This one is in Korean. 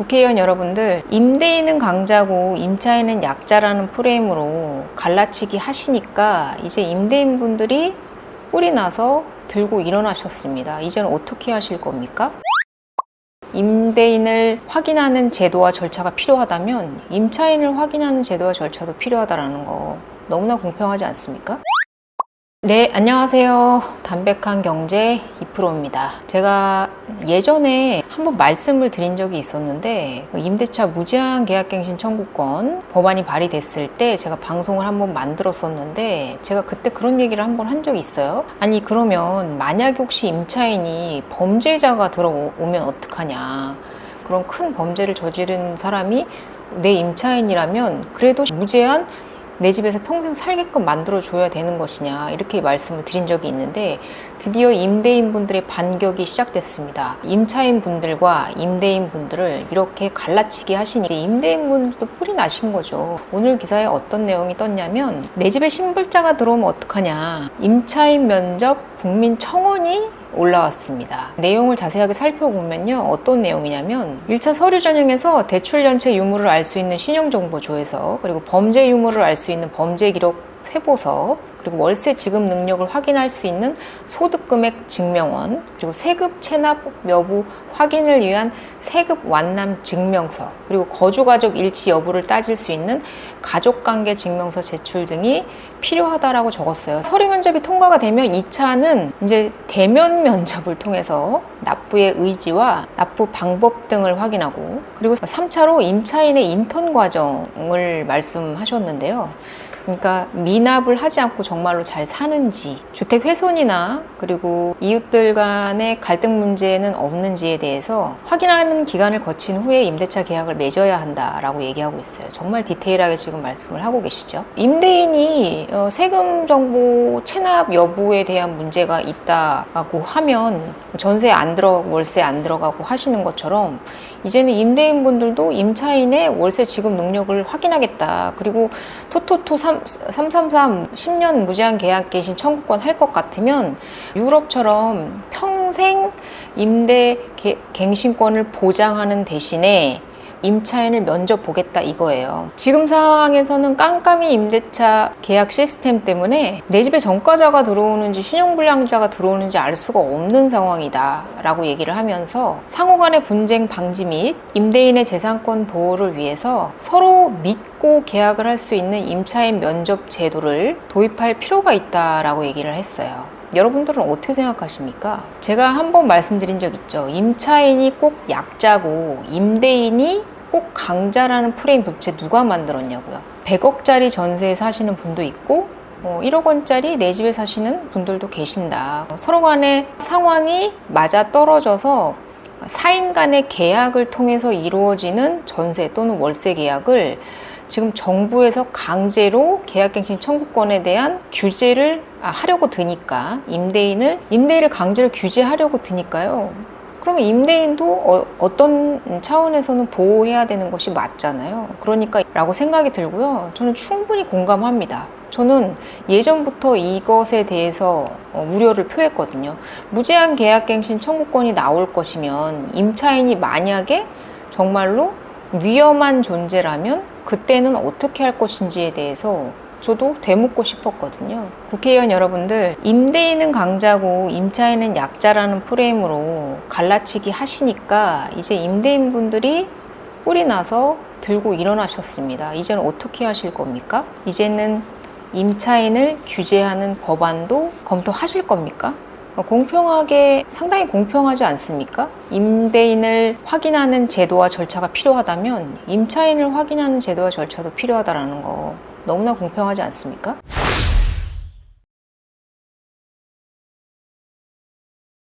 국회의원 여러분들 임대인은 강자고 임차인은 약자라는 프레임으로 갈라치기 하시니까 이제 임대인분들이 뿔이 나서 들고 일어나셨습니다. 이제는 어떻게 하실 겁니까? 임대인을 확인하는 제도와 절차가 필요하다면 임차인을 확인하는 제도와 절차도 필요하다라는 거 너무나 공평하지 않습니까? 네, 안녕하세요. 담백한 경제 2프로입니다. 제가 예전에 한번 말씀을 드린 적이 있었는데 임대차 무제한 계약갱신 청구권 법안이 발의됐을 때 제가 방송을 한번 만들었었는데 제가 그때 그런 얘기를 한번 한 적이 있어요. 아니 그러면 만약 혹시 임차인이 범죄자가 들어오면 어떡하냐. 그런 큰 범죄를 저지른 사람이 내 임차인이라면 그래도 무제한 내 집에서 평생 살게끔 만들어줘야 되는 것이냐 이렇게 말씀을 드린 적이 있는데 드디어 임대인분들의 반격이 시작됐습니다. 임차인분들과 임대인분들을 이렇게 갈라치기 하시니 임대인분들도 뿔이 나신 거죠. 오늘 기사에 어떤 내용이 떴냐면 내 집에 신불자가 들어오면 어떡하냐 임차인 면접 국민청원이 올라왔습니다. 내용을 자세하게 살펴보면요. 어떤 내용이냐면 1차 서류 전형에서 대출 연체 유무를 알 수 있는 신용정보조에서 그리고 범죄 유무를 알 수 있는 범죄 기록 회보서 그리고 월세 지급 능력을 확인할 수 있는 소득금액 증명원 그리고 세급 체납 여부 확인을 위한 세급 완납 증명서 그리고 거주가족 일치 여부를 따질 수 있는 가족관계 증명서 제출 등이 필요하다라고 적었어요. 서류 면접이 통과가 되면 2차는 이제 대면 면접을 통해서 납부의 의지와 납부 방법 등을 확인하고 그리고 3차로 임차인의 인턴 과정을 말씀하셨는데요. 그러니까 미납을 하지 않고 정말로 잘 사는지 주택 훼손이나 그리고 이웃들 간의 갈등 문제는 없는지에 대해서 확인하는 기간을 거친 후에 임대차 계약을 맺어야 한다라고 얘기하고 있어요. 정말 디테일하게 지금 말씀을 하고 계시죠. 임대인이 어, 세금 정보 체납 여부에 대한 문제가 있다고 하면 전세 안 들어가고 월세 안 들어가고 하시는 것처럼 이제는 임대인분들도 임차인의 월세 지급 능력을 확인하겠다. 그리고 토토토 3, 333 10년 무제한 계약 개신 청구권 할 것 같으면 유럽처럼 평생 임대 개- 갱신권을 보장하는 대신에 임차인을 면접 보겠다 이거예요. 지금 상황에서는 깜깜이 임대차 계약 시스템 때문에 내 집에 전과자가 들어오는지 신용불량자가 들어오는지 알 수가 없는 상황이다 라고 얘기를 하면서 상호 간의 분쟁 방지 및 임대인의 재산권 보호를 위해서 서로 믿고 계약을 할 수 있는 임차인 면접 제도를 도입할 필요가 있다라고 얘기를 했어요. 여러분들은 어떻게 생각하십니까? 제가 한 번 말씀드린 적 있죠. 임차인이 꼭 약자고 임대인이 꼭 강자라는 프레임 도대체 누가 만들었냐고요. 100억짜리 전세에 사시는 분도 있고 어, 1억 원짜리 내 집에 사시는 분들도 계신다. 서로 간의 상황이 맞아 떨어져서 사인 간의 계약을 통해서 이루어지는 전세 또는 월세 계약을 지금 정부에서 강제로 계약갱신 청구권에 대한 규제를 아, 하려고 드니까 임대인을 임대인을 강제로 규제하려고 드니까요. 그러면 임대인도 어, 떤 차원에서는 보호해야 되는 것이 맞잖아요. 그러니까 라고 생각이 들고요. 저는 충분히 공감합니다. 저는 예전부터 이것에 대해서 어, 우려를 표했거든요. 무제한 계약갱신 청구권이 나올 것이면 임차인이 만약에 정말로 위험한 존재라면 그때는 어떻게 할 것인지에 대해서 저도 되묻고 싶었거든요. 국회의원 여러분들, 임대인은 강자고 임차인은 약자라는 프레임으로 갈라치기 하시니까 이제 임대인분들이 뿔이 나서 들고 일어나셨습니다. 이제는 어떻게 하실 겁니까? 이제는 임차인을 규제하는 법안도 검토하실 겁니까? 어, 공평하게 상당히 공평하지 않습니까? 임대인을 확인하는 제도와 절차가 필요하다면 임차인을 확인하는 제도와 절차도 필요하다라는 거 너무나 공평하지 않습니까?